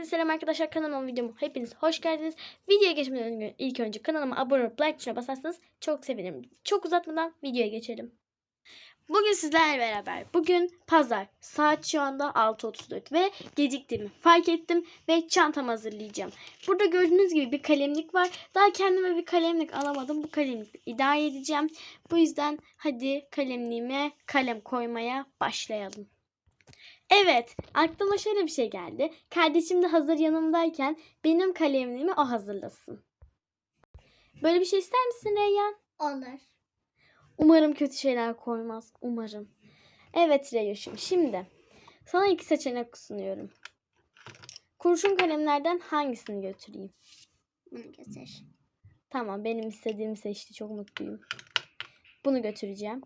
Herkese selam arkadaşlar kanalıma videoma hepiniz hoş geldiniz. Videoya geçmeden önce ilk önce kanalıma abone olup like tuşuna basarsanız çok sevinirim. Çok uzatmadan videoya geçelim. Bugün sizlerle beraber bugün pazar saat şu anda 6.34 ve geciktiğimi fark ettim ve çantamı hazırlayacağım. Burada gördüğünüz gibi bir kalemlik var. Daha kendime bir kalemlik alamadım. Bu kalemlikle idare edeceğim. Bu yüzden hadi kalemliğime kalem koymaya başlayalım. Evet, aklıma şöyle bir şey geldi. Kardeşim de hazır yanımdayken benim kalemliğimi o hazırlasın. Böyle bir şey ister misin Reyyan? Olur. Umarım kötü şeyler koymaz. Umarım. Evet Reyyoş'um şimdi sana iki seçenek sunuyorum. Kurşun kalemlerden hangisini götüreyim? Bunu götür. Tamam benim istediğimi seçti. Çok mutluyum. Bunu götüreceğim.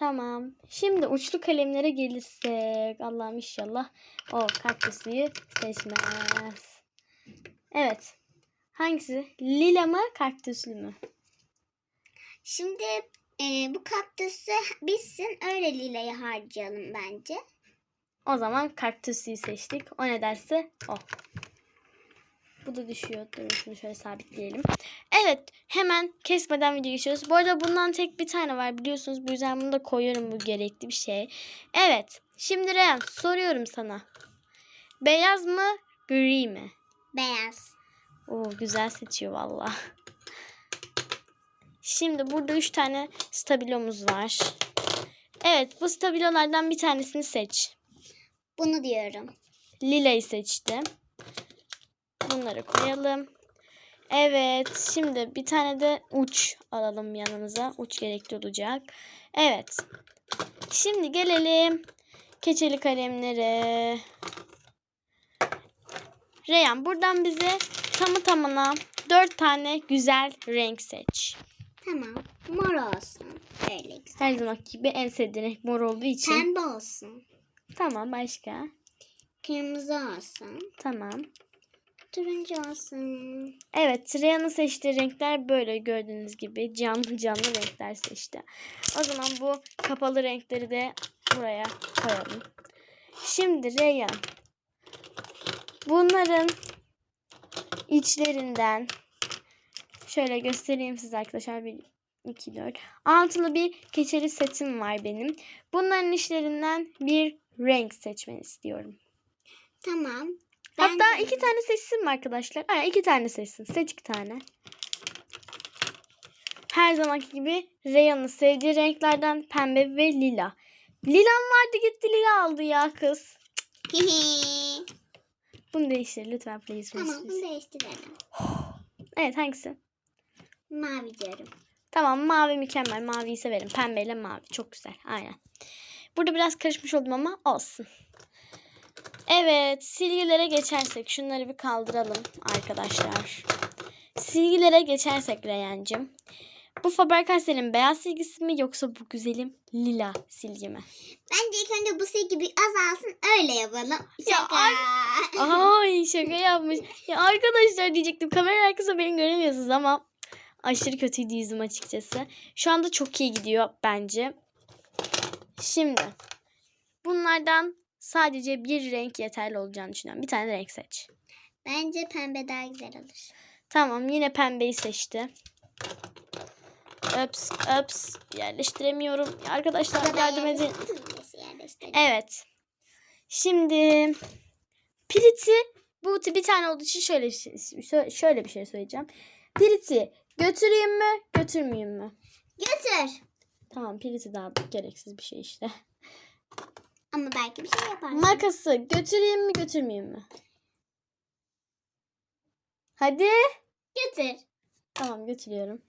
Tamam. Şimdi uçlu kalemlere gelirsek. Allah'ım inşallah o kaktüsüyü seçmez. Evet. Hangisi? Lila mı kaktüslü mü? Şimdi e, bu kaktüsü bitsin öyle lilayı harcayalım bence. O zaman kaktüsüyü seçtik. O ne derse o. Bu da düşüyor. Durun şunu şöyle sabitleyelim. Evet. Hemen kesmeden video geçiyoruz. Bu arada bundan tek bir tane var biliyorsunuz. Bu yüzden bunu da koyuyorum. Bu gerekli bir şey. Evet. Şimdi Reyhan soruyorum sana. Beyaz mı? Gri mi? Beyaz. Oo güzel seçiyor valla. Şimdi burada 3 tane stabilomuz var. Evet bu stabilolardan bir tanesini seç. Bunu diyorum. Lila'yı seçtim. Bunları koyalım. Evet. Şimdi bir tane de uç alalım yanımıza. Uç gerekli olacak. Evet. Şimdi gelelim keçeli kalemlere. Reyhan buradan bize tamı tamına 4 tane güzel renk seç. Tamam. Mor olsun. Öyle güzel. Her zaman gibi en sevdiğin renk mor olduğu için. Pembe olsun. Tamam başka. Kırmızı olsun. Tamam. Turuncu olsun. Evet, Reyhan'ın seçtiği renkler böyle gördüğünüz gibi canlı canlı renkler seçti. O zaman bu kapalı renkleri de buraya koyalım. Şimdi Reyhan bunların içlerinden şöyle göstereyim size arkadaşlar. Bir, iki, dört. Altılı bir keçeli setim var benim. Bunların içlerinden bir renk seçmeni istiyorum. Tamam. Hatta Ben- iki tane seçsin mi arkadaşlar? Aynen iki tane seçsin. Seç iki tane. Her zamanki gibi Reyhan'ın sevdiği renklerden pembe ve lila. Lilam vardı gitti lila aldı ya kız. Bunu değiştir lütfen please, tamam please. bunu değiştirelim. Evet hangisi? Mavi diyorum. Tamam mavi mükemmel. Maviyi severim. Pembeyle mavi. Çok güzel. Aynen. Burada biraz karışmış oldum ama olsun. Evet silgilere geçersek şunları bir kaldıralım arkadaşlar. Silgilere geçersek Reyhancığım. Bu Faber-Castell'in beyaz silgisi mi yoksa bu güzelim lila silgi mi? Bence ilk önce bu silgi bir azalsın öyle yapalım. Ya Şaka. Ay şaka yapmış. Ya arkadaşlar diyecektim kamera arkasında beni göremiyorsunuz ama aşırı kötüydü yüzüm açıkçası. Şu anda çok iyi gidiyor bence. Şimdi bunlardan sadece bir renk yeterli olacağını düşünüyorum. Bir tane renk seç. Bence pembe daha güzel olur. Tamam yine pembeyi seçti. Öps öps yerleştiremiyorum. Arkadaşlar yardım edin. Evet. Şimdi Pirit'i bu bir tane olduğu için şöyle bir şey, şö- şöyle bir şey söyleyeceğim. Pirit'i götüreyim mi, götürmeyeyim mi? Götür. Tamam, Pirit'i daha gereksiz bir şey işte. Ama belki bir şey yaparsın. Makası götüreyim mi, götürmeyeyim mi? Hadi. Götür. Tamam, götürüyorum.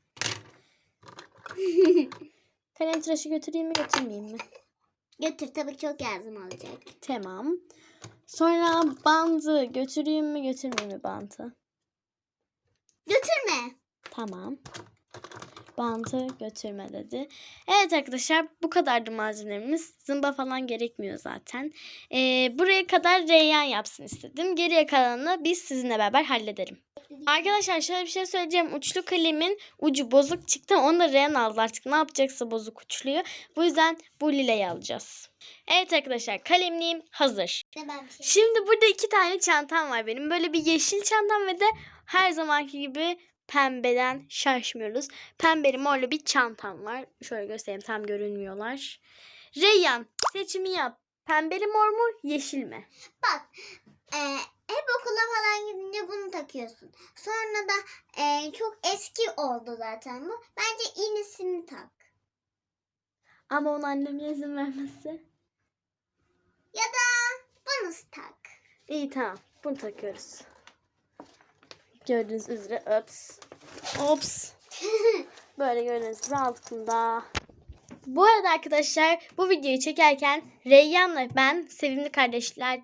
Kalem tıraşı götüreyim mi, götürmeyeyim mi? Götür tabii çok lazım olacak. Tamam. Sonra bandı götüreyim mi, götürmeyeyim mi bantı? Götürme. Tamam. Bantı götürme dedi. Evet arkadaşlar bu kadardı malzemelerimiz. Zımba falan gerekmiyor zaten. Ee, buraya kadar Reyyan yapsın istedim. Geriye kalanını biz sizinle beraber hallederim. Arkadaşlar şöyle bir şey söyleyeceğim. Uçlu kalemin ucu bozuk çıktı. Onu da Reyhan aldı artık. Ne yapacaksa bozuk uçluyu. Bu yüzden bu lileyi alacağız. Evet arkadaşlar kalemliğim hazır. Şimdi burada iki tane çantam var benim. Böyle bir yeşil çantam ve de her zamanki gibi pembeden şaşmıyoruz. Pembeli morlu bir çantam var. Şöyle göstereyim tam görünmüyorlar. Reyyan seçimi yap. Pembeli mor mu yeşil mi? Bak. E, hep okula falan gidince bunu takıyorsun. Sonra da e, çok eski oldu zaten bu. Bence inisini tak. Ama onu annemin izin vermezse. Ya da bunu tak. İyi tamam. Bunu takıyoruz. Gördüğünüz üzere ops. Ops. Böyle gördüğünüz gibi altında. Bu arada arkadaşlar bu videoyu çekerken Reyyan'la ben sevimli kardeşler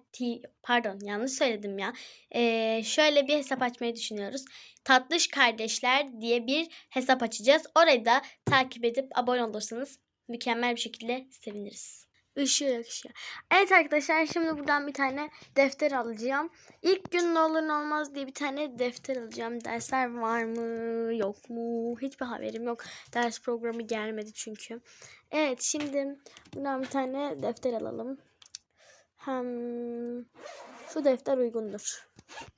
pardon yanlış söyledim ya. Ee, şöyle bir hesap açmayı düşünüyoruz. Tatlış kardeşler diye bir hesap açacağız. Orayı da takip edip abone olursanız mükemmel bir şekilde seviniriz. Işığı yok ışığı. Evet arkadaşlar şimdi buradan bir tane defter alacağım. İlk gün ne olur ne olmaz diye bir tane defter alacağım. Dersler var mı yok mu hiçbir haberim yok. Ders programı gelmedi çünkü. Evet şimdi buradan bir tane defter alalım. Hem şu defter uygundur.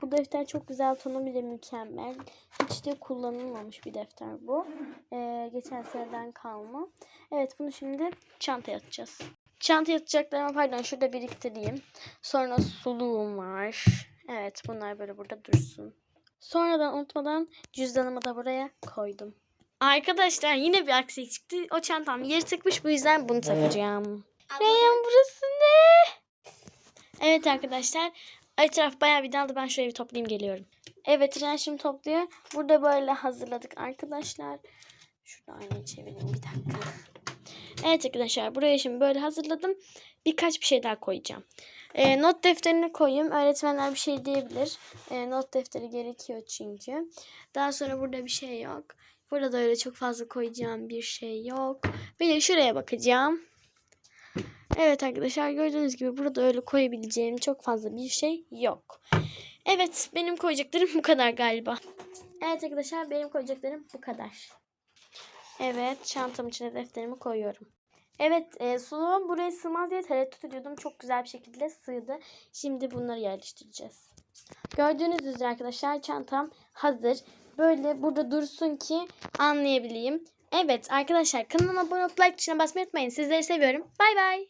Bu defter çok güzel tonu bile mükemmel. Hiç de kullanılmamış bir defter bu. Ee, geçen seneden kalma. Evet bunu şimdi çantaya atacağız. Çantaya atacaklarımı pardon şurada biriktireyim. Sonra suluğum var. Evet bunlar böyle burada dursun. Sonradan unutmadan cüzdanımı da buraya koydum. Arkadaşlar yine bir aksilik çıktı. O çantam yeri tıkmış bu yüzden bunu takacağım. Reyhan burası ne? Evet arkadaşlar. Etraf bayağı bir daldı. Ben şöyle bir toplayayım geliyorum. Evet Reyhan şimdi topluyor. Burada böyle hazırladık arkadaşlar. Şurada aynayı çevireyim bir dakika. Evet arkadaşlar buraya şimdi böyle hazırladım. Birkaç bir şey daha koyacağım. Ee, not defterini koyayım. Öğretmenler bir şey diyebilir. Ee, not defteri gerekiyor çünkü. Daha sonra burada bir şey yok. Burada öyle çok fazla koyacağım bir şey yok. Bir de şuraya bakacağım. Evet arkadaşlar gördüğünüz gibi burada öyle koyabileceğim çok fazla bir şey yok. Evet benim koyacaklarım bu kadar galiba. Evet arkadaşlar benim koyacaklarım bu kadar. Evet çantamın içine defterimi koyuyorum. Evet e, suluğum buraya sığmaz diye tereddüt ediyordum. Çok güzel bir şekilde sığdı. Şimdi bunları yerleştireceğiz. Gördüğünüz üzere arkadaşlar çantam hazır. Böyle burada dursun ki anlayabileyim. Evet arkadaşlar kanalıma abone olup like tuşuna basmayı unutmayın. Sizleri seviyorum. Bay bay.